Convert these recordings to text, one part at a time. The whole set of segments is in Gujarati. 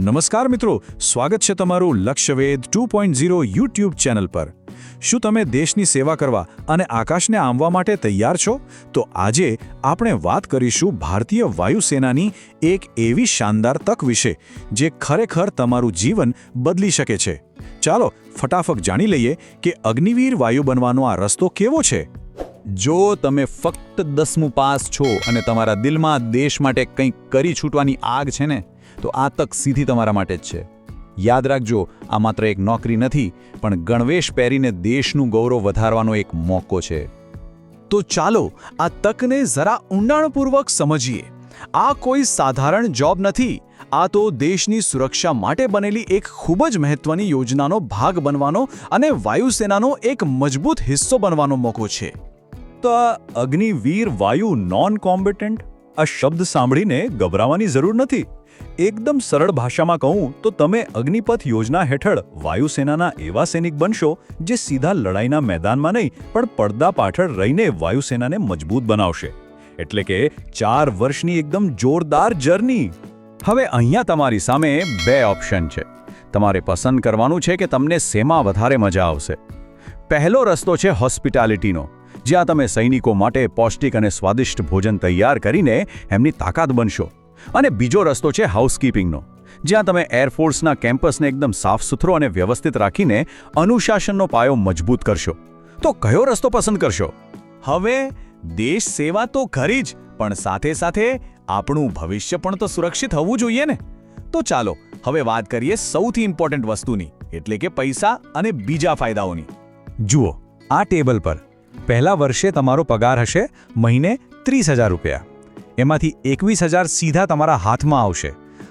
નમસ્કાર મિત્રો, સ્વાગત છે તમારું Lakshyaved two point zero YouTube channel પર. શું તમે દેશની સેવા કરવા અને આકાશને આંબવા માટે તૈયાર છો? તો આજે આપણે વાત કરીશું ભારતીય વાયુસેનાની એક એવી શાનદાર તક વિશે, જે ખરેખર તમારું જીવન બદલી શકે છે. ચાલો, ફટાફટ જાણી લઈએ કે અગ્નિવીર વાયુ બનવાનો આ રસ્તો કેવો છે. જો તમે ફક્ત દસમું પાસ છો અને તમારા દિલમાં દેશ માટે કંઈક કરી છૂટવાની આગ છે ને તો આ તક સીધી તમારા માટે જ છે. યાદ રાખજો, આ માત્ર એક નોકરી નથી, પણ ગણવેશ પહેરીને દેશનું ગૌરવ વધારવાનો એક મોકો છે. તો ચાલો, આ તકને જરા ઊંડાણપૂર્વક સમજીએ. આ કોઈ સાધારણ જોબ નથી, આ તો દેશની સુરક્ષા માટે બનેલી એક ખૂબ જ મહત્વની યોજનાનો ભાગ બનવાનો અને વાયુસેનાનો એક મજબૂત હિસ્સો બનવાનો મોકો છે. તો અગ્નિવીર વાયુ નોન કોમ્બેટન્ટ આ શબ્દ સાંભળીને ગભરાવાની જરૂર નથી. એકદમ સરળ ભાષામાં કહું તો તમે અગ્નિપથ યોજના હેઠળ વાયુસેનાના એવા સૈનિક બનશો જે સીધા લડાઈના મેદાનમાં નહીં, પણ પડદા પાછળ રહીને વાયુસેનાને મજબૂત બનાવશે. એટલે કે ચાર વર્ષની એકદમ જોરદાર જર્ની. હવે અહીંયા તમારી સામે બે ઓપ્શન છે. તમારે પસંદ કરવાનું છે કે તમને શેમાં વધારે મજા આવશે. પહેલો રસ્તો છે હોસ્પિટાલિટીનો. જ્યાં તમે સૈનિકો માટે પૌષ્ટિક અને સ્વાદિષ્ટ ભોજન તૈયાર કરીને એમની તાકાત બનશો. અને બીજો રસ્તો છે હાઉસકીપિંગનો જ્યાં તમે એરફોર્સના કેમ્પસને એકદમ સાફ સુથરો અને વ્યવસ્થિત રાખીને અનુશાસનનો પાયો મજબૂત કરશો. તો કયો રસ્તો પસંદ કરશો? હવે, દેશ સેવા તો ખરી જ, પણ સાથે સાથે આપણું ભવિષ્ય પણ તો સુરક્ષિત હોવું જોઈએ ને? તો ચાલો, હવે વાત કરીએ સૌથી ઇમ્પોર્ટન્ટ વસ્તુની, એટલે કે પૈસા અને બીજા ફાયદાઓની. જુઓ, આ ટેબલ પર પહેલા વર્ષે તમારો પગાર હશે મહિને ત્રીસ હજાર રૂપિયા. એમાંથી એકવીસ હજાર સીધા તમારા હાથમાં આવશે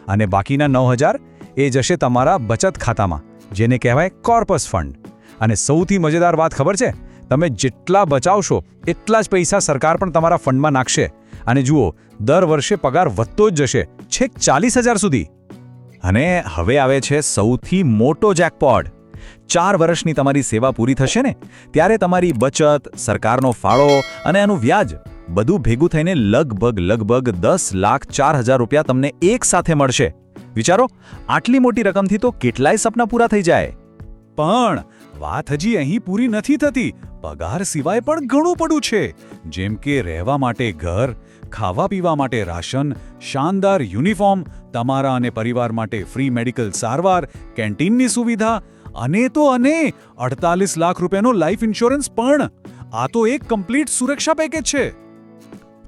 અને બાકીના નવ હજાર એ જશે તમારા બચત ખાતામાં, જેને કહેવાય કોર્પસ ફંડ. અને સૌથી મજેદાર વાત ખબર છે? તમે જેટલા બચાવશો, એટલા જ પૈસા સરકાર પણ તમારા ફંડમાં નાખશે. અને જુઓ, દર વર્ષે પગાર વધતો જ જશે, છેક ચાલીસ હજાર સુધી. અને હવે આવે છે સૌથી મોટો જેકપોટ ચાર વર્ષની તમારી સેવા પૂરી થશે ને? ત્યારે તમારી બચત, સરકારનો ફાળો અને એનું વ્યાજ બધું ભેગું થઈને લગભગ લગભગ દસ લાખ ચાર હજાર રૂપિયા તમને એક સાથે મળશે. વિચારો, આટલી મોટી રકમથી તો કેટલાય સપના પૂરા થઈ જાય. પણ વાત હજી અહીં પૂરી નથી થતી. પગાર સિવાય પણ ઘણું પડું છે. જેમ કે રહેવા માટે ઘર, ખાવા પીવા માટે રાશન, શાનદાર યુનિફોર્મ, તમારા અને પરિવાર માટે ફ્રી મેડિકલ સારવાર, કેન્ટીનની સુવિધા અને તો અને. અડતાલીસ લાખ રૂપિયાનો લાઈફ ઇન્સ્યોરન્સ પણ. આ તો એક કમ્પ્લીટ સુરક્ષા પેકેજ છે.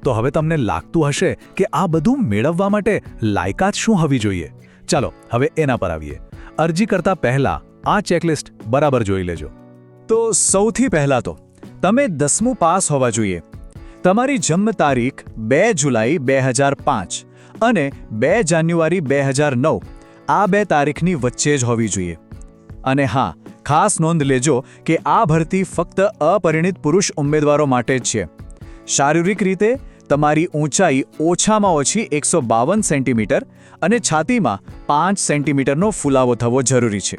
તો હવે તમને લાગતું હશે કે આ બધું મેળવવા માટે લાયકાત શું હોવી જોઈએ. ચાલો, હવે એના પર આવીએ. અરજી કરતા પહેલા આ ચેકલિસ્ટ બરાબર જોઈ લેજો. તો સૌથી પહેલા તો, તમે દસમું પાસ હોવા જોઈએ. તમારી જન્મ તારીખ બે જુલાઈ બે હજાર પાંચ અને બે જાન્યુઆરી બે હજાર નવ. આ બે તારીખની વચ્ચે જ હોવી જોઈએ. અને હા, ખાસ નોંધ લેજો કે આ ભરતી ફક્ત અપરિણિત પુરુષ ઉમેદવારો માટે જ છે. શારીરિક રીતે, તમારી ઊંચાઈ ઓછામાં ઓછી એકસો બાવન સેન્ટીમીટર અને છાતીમાં પાંચ સેન્ટીમીટરનો ફુલાવો થવો જરૂરી છે.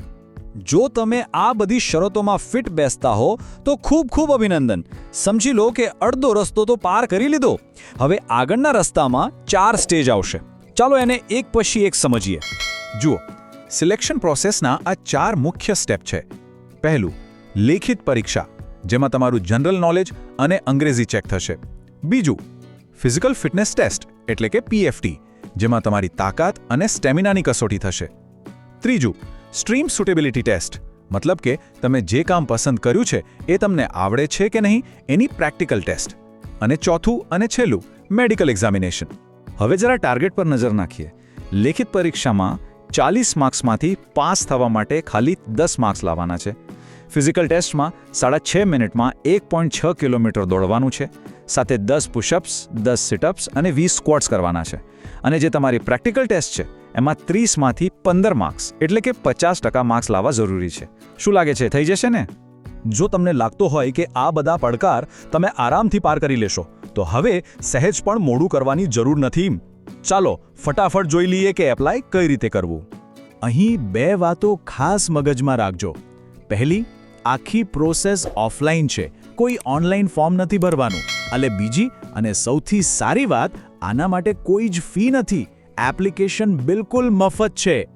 જો તમે આ બધી શરતોમાં ફિટ બેસતા હો, તો ખૂબ ખૂબ અભિનંદન. સમજી લો કે અડધો રસ્તો તો પાર કરી લીધો. હવે આગળના રસ્તામાં ચાર સ્ટેજ આવશે. ચાલો એને એક પછી એક સમજીએ. જુઓ. સિલેક્શન પ્રોસેસના આ ચાર મુખ્ય સ્ટેપ છે. પહેલું, લેખિત પરીક્ષા, જેમાં તમારું જનરલ નોલેજ અને અંગ્રેજી ચેક થશે. બીજું, ફિઝિકલ ફિટનેસ ટેસ્ટ, એટલે કે પીએફટી જેમાં તમારી તાકાત અને સ્ટેમિનાની કસોટી થશે. ત્રીજું, સ્ટ્રીમ સુટેબિલિટી ટેસ્ટ, મતલબ કે તમે જે કામ પસંદ કર્યું છે, એ તમને આવડે છે કે નહીં, એની પ્રેક્ટિકલ ટેસ્ટ. અને ચોથું અને છેલ્લું, મેડિકલ એક્ઝામિનેશન. હવે જરા ટાર્ગેટ પર નજર નાખીએ. લેખિત પરીક્ષામાં ચાલીસ માર્ક્સમાંથી પાસ થવા માટે ખાલી દસ માર્ક્સ લાવવાના છે. ફિઝિકલ ટેસ્ટમાં સાડા છ મિનિટમાં એક પોઈન્ટ છ કિલોમીટર દોડવાનું છે. સાથે દસ પુશઅપ્સ, દસ સિટઅપ્સ અને વીસ સ્ક્વોટ્સ કરવાના છે. અને જે તમારી પ્રેક્ટિકલ ટેસ્ટ છે, એમાં ત્રીસમાંથી પંદર માર્ક્સ, એટલે કે પચાસ ટકા માર્ક્સ લાવવા જરૂરી છે. શું લાગે છે, થઈ જશે ને? જો તમને લાગતો હોય કે આ બધા પડકાર તમે આરામથી પાર કરી લેશો, તો હવે સહેજ પણ મોડું કરવાની જરૂર નથી. ચાલો ફટાફટ જોઈ લઈએ કે એપ્લાય કઈ રીતે કરવું. અહીં બે વાતો ખાસ મગજમાં રાખજો. પહેલી, આખી પ્રોસેસ ઓફલાઈન છે. કોઈ ઓનલાઈન ફોર્મ નથી ભરવાનું. અને બીજી, અને સૌથી સારી વાત, આના માટે કોઈ જ ફી નથી. એપ્લિકેશન બિલકુલ મફત છે.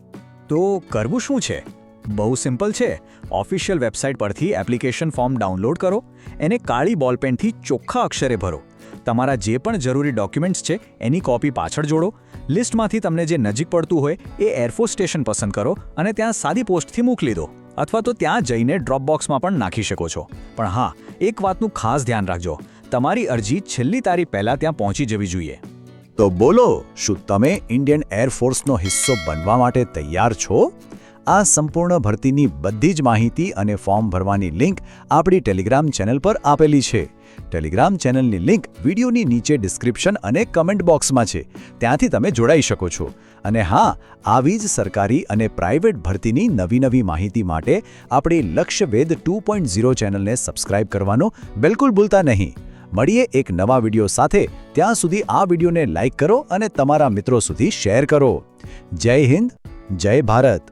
તો કરવું શું છે? બહુ સિમ્પલ છે. ઓફિશિયલ વેબસાઇટ પરથી એપ્લિકેશન ફોર્મ ડાઉનલોડ કરો. એને કાળી બોલપેનથી ચોખ્ખા અક્ષરે ભરો. તમારા જે પણ જરૂરી ડોક્યુમેન્ટ્સ છે, એની કોપી પાછળ જોડો. લિસ્ટમાંથી તમને જે નજીક પડતું હોય, એ એરફોર્સ સ્ટેશન પસંદ કરો અને ત્યાં સાદી પોસ્ટથી મોકલી દો. અથવા તો ત્યાં જઈને ડ્રોપ બોક્સમાં પણ નાખી શકો છો. પણ હા, એક વાતનું ખાસ ધ્યાન રાખજો. તમારી અરજી છેલ્લી તારીખ પહેલાં ત્યાં પહોંચી જવી જોઈએ. તો બોલો, શું તમે ઇન્ડિયન એરફોર્સનો હિસ્સો બનવા માટે તૈયાર છો? આ સંપૂર્ણ ભરતીની બધી જ માહિતી અને ફોર્મ ભરવાની લિંક આપણી ટેલિગ્રામ ચેનલ પર આપેલી છે. ટેલિગ્રામ ચેનલની લિંક વિડીયોની નીચે ડિસ્ક્રિપ્શન અને કમેન્ટ બોક્સમાં છે. ત્યાંથી તમે જોડાઈ શકો છો. અને હા, આવી જ સરકારી અને પ્રાઇવેટ ભરતીની નવી નવી માહિતી માટે આપણી લક્ષ્યવેદ ટુ પોઈન્ટ ઝીરો ચેનલને સબસ્ક્રાઇબ કરવાનું બિલકુલ ભૂલતા નહીં. મળીએ એક નવા વીડિયો સાથે. ત્યાં સુધી આ વિડીયોને લાઇક કરો અને તમારા મિત્રો સુધી શેર કરો. જય હિન્દ, જય ભારત.